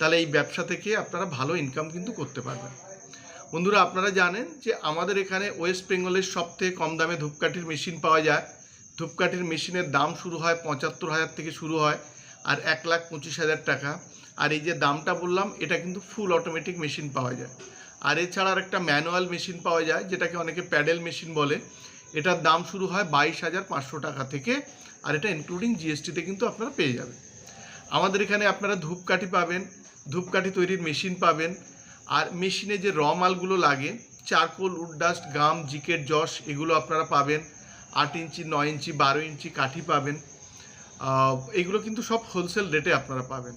তাহলে এই ব্যবসা থেকে আপনারা ভালো ইনকাম কিন্তু করতে পারবেন। বন্ধুরা, আপনারা জানেন যে আমাদের এখানে ওয়েস্ট বেঙ্গলের সবথেকে কম দামে ধূপকাঠির মেশিন পাওয়া যায়। ধূপকাঠির মেশিনের দাম শুরু হয় পঁচাত্তর হাজার থেকে শুরু হয় আর এক লাখ পঁচিশ হাজার টাকা। আর এই যে দামটা বললাম, এটা কিন্তু ফুল অটোমেটিক মেশিন পাওয়া যায়। আর এছাড়া আর একটা ম্যানুয়াল মেশিন পাওয়া যায়, যেটাকে অনেকে প্যাডেল মেশিন বলে। এটার দাম শুরু হয় বাইশ হাজার পাঁচশো টাকা থেকে, আর এটা ইনক্লুডিং জিএসটিতে কিন্তু আপনারা পেয়ে যাবেন। আমাদের এখানে আপনারা ধূপকাঠি পাবেন, ধূপকাঠি তৈরির মেশিন পাবেন। আর মেশিনে যে র মালগুলো লাগে, চারকোল উডডাস্ট গাম জিকেট জশ এগুলো আপনারা পাবেন। আট ইঞ্চি, নয় ইঞ্চি, বারো ইঞ্চি কাঠি পাবেন। এগুলো কিন্তু সব হোলসেল রেটে আপনারা পাবেন।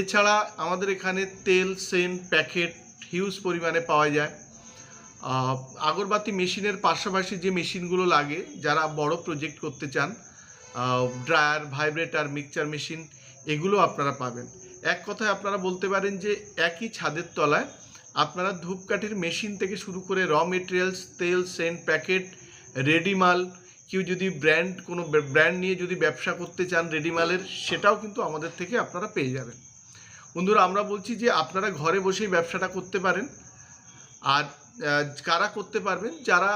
এছাড়া আমাদের এখানে তেল সেন প্যাকেট হিউজ পরিমাণে পাওয়া যায়। আগরবাতি মেশিনের পাশাপাশি যে মেশিনগুলো লাগে, যারা বড় প্রজেক্ট করতে চান ড্রায়ার ভাইব্রেটার মিক্সচার মেশিন এগুলো আপনারা পাবেন। এক কথায় আপনারা বলতে পারেন যে একই ছাদের তলায় আপনারা ধূপকাঠির মেশিন থেকে শুরু করে র মেটেরিয়ালস তেল, সেন্ট, প্যাকেট, রেডিমাল, কেউ যদি ব্র্যান্ড কোনো ব্র্যান্ড নিয়ে যদি ব্যবসা করতে চান রেডিমালের, সেটাও কিন্তু আমাদের থেকে আপনারা পেয়ে যাবেন। বন্ধুরা, আমরা বলছি যে আপনারা ঘরে বসেই ব্যবসাটা করতে পারেন। আর কারা করতে পারবেন? যারা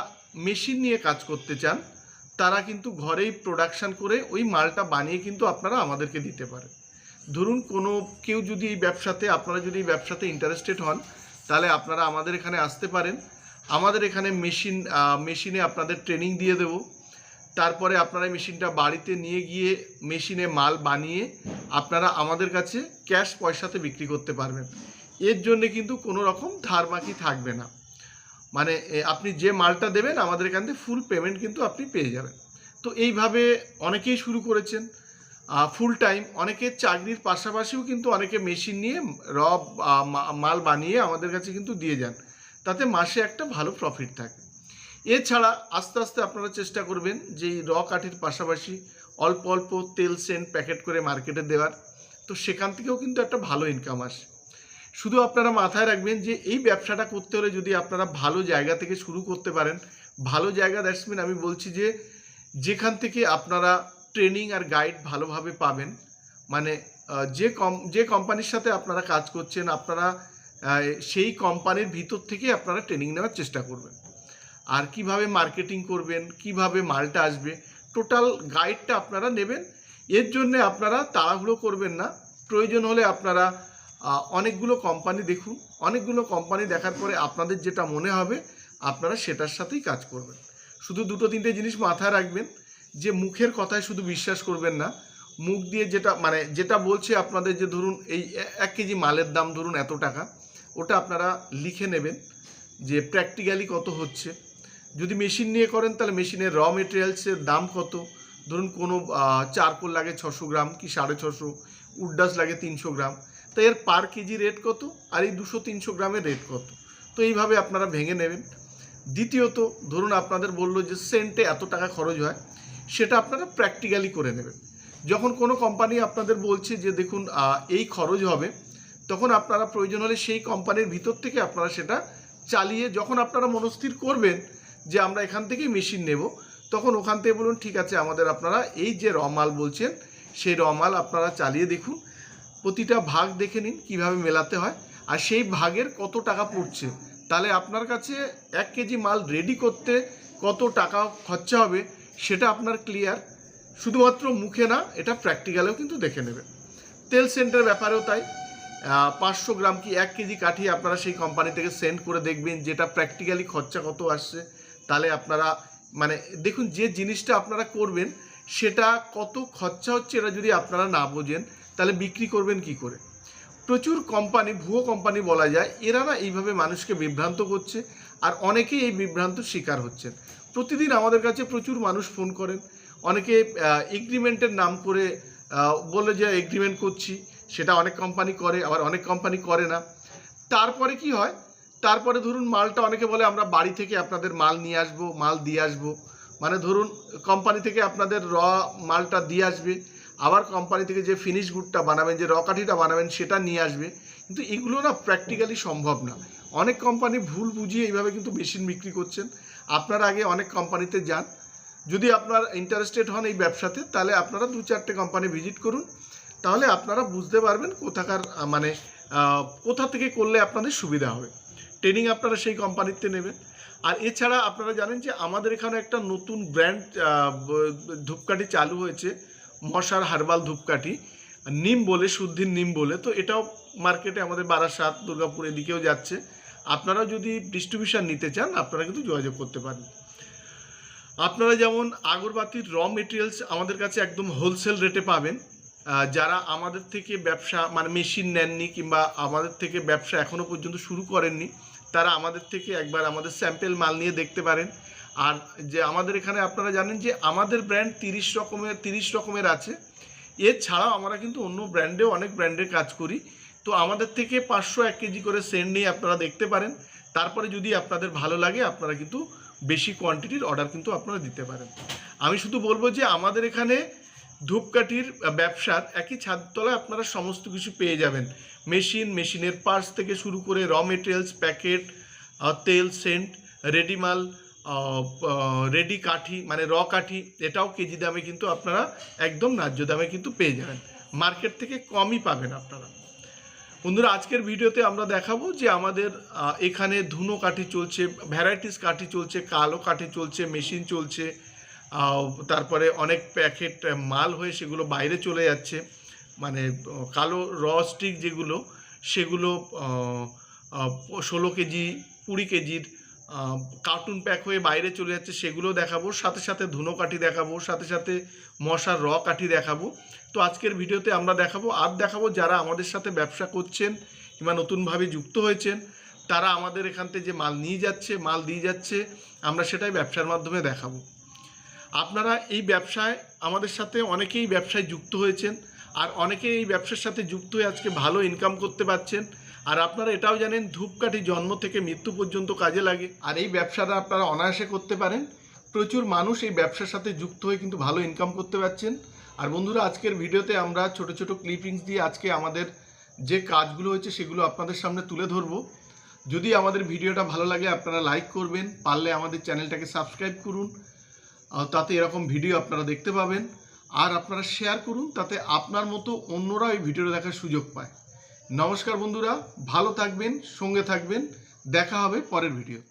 মেশিন নিয়ে কাজ করতে চান, তারা কিন্তু ঘরেই প্রোডাকশান করে ওই মালটা বানিয়ে কিন্তু আপনারা আমাদেরকে দিতে পারেন। ধরুন কোনো কেউ যদি এই ব্যবসাতে, আপনারা যদি এই ব্যবসাতে ইন্টারেস্টেড হন, তাহলে আপনারা আমাদের এখানে আসতে পারেন। আমাদের এখানে মেশিন মেশিনে আপনাদের ট্রেনিং দিয়ে দেবো। তারপরে আপনারা মেশিনটা বাড়িতে নিয়ে গিয়ে মেশিনে মাল বানিয়ে আপনারা আমাদের কাছে ক্যাশ পয়সাতে বিক্রি করতে পারবেন। এর জন্য কিন্তু কোনো রকম ধার বাকি থাকবে না। মানে আপনি যে মালটা দেবেন, আমাদের এখান থেকে ফুল পেমেন্ট কিন্তু আপনি পেয়ে যাবেন। তো এইভাবে অনেকেই শুরু করেছেন। ফুল টাইম অনেকে চাকরির পাশাপাশিও কিন্তু অনেকে মেশিন নিয়ে র আহ, মা- মাল বানিয়ে আমাদের কাছে কিন্তু দিয়ে যান। তাতে মাসে একটা ভালো প্রফিট থাকে। এছাড়া আস্তে আস্তে আপনারা চেষ্টা করবেন যে র কাঠির পাশাপাশি অল্প অল্প তেল সেন্ট প্যাকেট করে মার্কেটে দেওয়ার। তো সেখান থেকেও কিন্তু একটা ভালো ইনকাম আসে। শুধু আপনারা মাথায় রাখবেন যে এই ব্যবসাটা করতে হলে যদি আপনারা ভালো জায়গা থেকে শুরু করতে পারেন ভালো জায়গা দ্যাটস মিন আমি বলছি যে যেখান থেকে আপনারা ট্রেনিং আর গাইড ভালোভাবে পাবেন। মানে যে কম, যে কোম্পানির সাথে আপনারা কাজ করছেন, আপনারা সেই কোম্পানির ভিতর থেকে আপনারা ট্রেনিং নেওয়ার চেষ্টা করবেন। আর কীভাবে মার্কেটিং করবেন, কীভাবে মালটা আসবে, টোটাল গাইডটা আপনারা নেবেন। এর জন্য আপনারা তাড়াহুড়ো করবেন না। প্রয়োজন হলে আপনারা অনেকগুলো কোম্পানি দেখুন। অনেকগুলো কোম্পানি দেখার পরে আপনাদের যেটা মনে হবে, আপনারা সেটার সাথেই কাজ করবেন। শুধু দুটো, তিনটে জিনিস মাথায় রাখবেন। যে মুখের কথায় শুধু বিশ্বাস করবেন না, মুখ দিয়ে যেটা মানে যেটা বলছে আপনাদের যে ধরুন এই এক কেজি মালের দাম ধরুন এত টাকা, ওটা আপনারা লিখে নেবেন যে প্র্যাকটিক্যালি কত হচ্ছে। যদি মেশিন নিয়ে করেন তাহলে মেশিনের র মেটেরিয়ালসের দাম কত? ধরুন কোনো চারকোল লাগে ছশো গ্রাম কি সাড়ে ছশো, উড্ডাস লাগে তিনশো গ্রাম, তো এর পার কেজি রেট কত? আর এই দুশো তিনশো গ্রামের রেট কত? তো এইভাবে আপনারা ভেঙে নেবেন। দ্বিতীয়ত, ধরুন আপনাদের বলল যে সেন্টে এত টাকা খরচ হয় সেটা আপনারা প্র্যাকটিক্যালি করে নেবেন। যখন কোনো কোম্পানি আপনাদের বলছে যে, দেখুন এই খরচ হবে, তখন আপনারা প্রয়োজন হলে সেই কোম্পানির ভিতর থেকে আপনারা সেটা চালিয়ে যখন আপনারা মনস্থির করবেন যে, আমরা এখান থেকেই মেশিন নেব, তখন ওখান থেকে বলুন, ঠিক আছে, আমাদের আপনারা এই যে রমাল বলছেন, সেই রমাল আপনারা চালিয়ে দেখুন। প্রতিটা ভাগ দেখে নিন, কীভাবে মেলাতে হয়। আর সেই ভাগের কত টাকা পড়ছে। তাহলে আপনার কাছে এক কেজি মাল রেডি করতে কত টাকা খরচা হবে সেটা আপনার ক্লিয়ার শুধুমাত্র মুখে না, এটা প্র্যাকটিক্যালেও কিন্তু দেখে নেবেন তেল সেন্টের ব্যাপারেও তাই। পাঁচশো গ্রাম কি এক কেজি কাঠি আপনারা সেই কোম্পানি থেকে সেন্ড করে দেখবেন, যেটা প্র্যাকটিক্যালি খরচা কত আসছে। তাহলে আপনারা মানে দেখুন, যে জিনিসটা আপনারা করবেন, সেটা কত খরচা হচ্ছে এটা যদি আপনারা না বোঝেন, তাহলে বিক্রি করবেন কি করে? প্রচুর কোম্পানি ভুয়ো কোম্পানি বলা যায়, এরা না এইভাবে মানুষকে বিভ্রান্ত করছে, আর অনেকেই এই বিভ্রান্ত শিকার হচ্ছেন। প্রতিদিন আমাদের কাছে প্রচুর মানুষ ফোন করেন। অনেকে এগ্রিমেন্টের নাম করে বলে যে এগ্রিমেন্ট করছি, সেটা অনেক কোম্পানি করে, আবার অনেক কোম্পানি করে না। তারপরে কি হয়? তারপরে ধরুন মালটা অনেকে বলে, আমরা বাড়ি থেকে আপনাদের মাল নিয়ে আসব, মাল দিয়ে আসব। মানে ধরুন কোম্পানি থেকে আপনাদের র মালটা দিয়ে আসবে। আবার কোম্পানি থেকে যে ফিনিশ গুডটা বানাবেন, যে রকাঠিটা বানাবেন, সেটা নিয়ে আসবে। কিন্তু এগুলো না প্র্যাকটিক্যালি সম্ভব না। অনেক কোম্পানি ভুল বুঝিয়ে এইভাবে কিন্তু মেশিন বিক্রি করছেন। আপনারা আগে অনেক কোম্পানিতে যান। যদি আপনার ইন্টারেস্টেড হন এই ব্যবসাতে, তাহলে আপনারা দু চারটে কোম্পানি ভিজিট করুন। তাহলে আপনারা বুঝতে পারবেন কোথাকার মানে কোথা থেকে করলে আপনাদের সুবিধা হবে। ট্রেনিং আপনারা সেই কোম্পানিতে নেবেন। আর এছাড়া আপনারা জানেন যে আমাদের এখানে একটা নতুন ব্র্যান্ড ধূপকাঠি চালু হয়েছে। মশার হার্বাল ধূপকাঠি, নিম বলে, শুদ্ধির নিম বলে, তো এটাও মার্কেটে আমাদের বারাসাত, দুর্গাপুর এদিকেও যাচ্ছে। আপনারা যদি ডিস্ট্রিবিউশন নিতে চান, আপনারা কিন্তু যোগাযোগ করতে পারেন। আপনারা যেমন আগরবাতির র মেটেরিয়ালস আমাদের কাছে একদম হোলসেল রেটে পাবেন যারা আমাদের থেকে ব্যবসা মানে মেশিন নেননি কিংবা আমাদের থেকে ব্যবসা এখনও পর্যন্ত শুরু করেননি তারা আমাদের থেকে একবার আমাদের স্যাম্পেল মাল নিয়ে দেখতে পারেন। আর যে আমাদের এখানে আপনারা জানেন যে আমাদের ব্র্যান্ড তিরিশ রকমের তিরিশ রকমের আছে। এছাড়াও আমরা কিন্তু অন্য ব্র্যান্ডেও অনেক ব্র্যান্ডের কাজ করি। তো আমাদের থেকে পাঁচশো এক কেজি করে সেন্ট নিয়ে আপনারা দেখতে পারেন। তারপরে যদি আপনাদের ভালো লাগে, আপনারা কিন্তু বেশি কোয়ান্টিটির অর্ডার কিন্তু আপনারা দিতে পারেন। আমি শুধু বলব যে আমাদের এখানে ধূপকাঠির ব্যবসার একই ছাদতলায় আপনারা সমস্ত কিছু পেয়ে যাবেন। মেশিন, মেশিনের পার্টস থেকে শুরু করে র মেটেরিয়ালস, প্যাকেট তেল, সেন্ট, রেডিমাল রেডি কাঠি মানে র কাঠি, এটাও কেজি দামে কিন্তু আপনারা একদম ন্যায্য দামে কিন্তু পেয়ে যাবেন। মার্কেট থেকে কমই পাবেন আপনারা। বন্ধুরা, আজকের ভিডিওতে আমরা দেখাবো যে আমাদের এখানে ধুনো কাঠি চলছে, ভ্যারাইটিস কাঠি চলছে, কালো কাঠি চলছে, মেশিন চলছে তারপরে অনেক প্যাকেট মাল হয়ে সেগুলো বাইরে চলে যাচ্ছে। মানে কালো র স্টিক যেগুলো, সেগুলো ষোলো কেজি, কুড়ি কেজির কার্টুন প্যাক হয়ে বাইরে চলে যাচ্ছে, সেগুলো দেখাবো। সাথে সাথে ধুনো কাঠি দেখাবো, সাথে সাথে মশার র কাঠি দেখাবো। তো আজকের ভিডিওতে আমরা দেখাবো, আর দেখাবো যারা আমাদের সাথে ব্যবসা করছেন কিংবা নতুনভাবে যুক্ত হয়েছেন, তারা আমাদের এখান থেকে যে মাল নিয়ে যাচ্ছে, মাল দিয়ে যাচ্ছে, আমরা সেটাই ব্যবসার মাধ্যমে দেখাবো। আপনারা এই ব্যবসায় আমাদের সাথে অনেকেই ব্যবসায় যুক্ত হয়েছেন আর অনেকে এই ব্যবসার সাথে যুক্ত হয়ে আজকে ভালো ইনকাম করতে পারছেন। আর আপনারা এটাও জানেন, ধূপকাঠি জন্ম থেকে মৃত্যু পর্যন্ত কাজে লাগে। আর এই ব্যবসাটা আপনারা অনায়াসে করতে পারেন। প্রচুর মানুষ এই ব্যবসার সাথে যুক্ত হয়ে কিন্তু ভালো ইনকাম করতে পারছেন। আর বন্ধুরা, আজকের ভিডিওতে আমরা ছোট ছোট ক্লিপিংস দিয়ে আজকে আমাদের যে কাজগুলো হয়েছে সেগুলো আপনাদের সামনে তুলে ধরবো। যদি আমাদের ভিডিওটা ভালো লাগে, আপনারা লাইক করবেন। পারলে আমাদের চ্যানেলটাকে সাবস্ক্রাইব করুন। তাতে এরকম ভিডিও আপনারা দেখতে পাবেন। আর আপনারা শেয়ার করুন, তাতে আপনার মতো অন্যরা এই ভিডিও দেখার সুযোগ পায়। নমস্কার বন্ধুরা, ভালো থাকবেন, সঙ্গে থাকবেন। দেখা হবে পরের ভিডিওতে।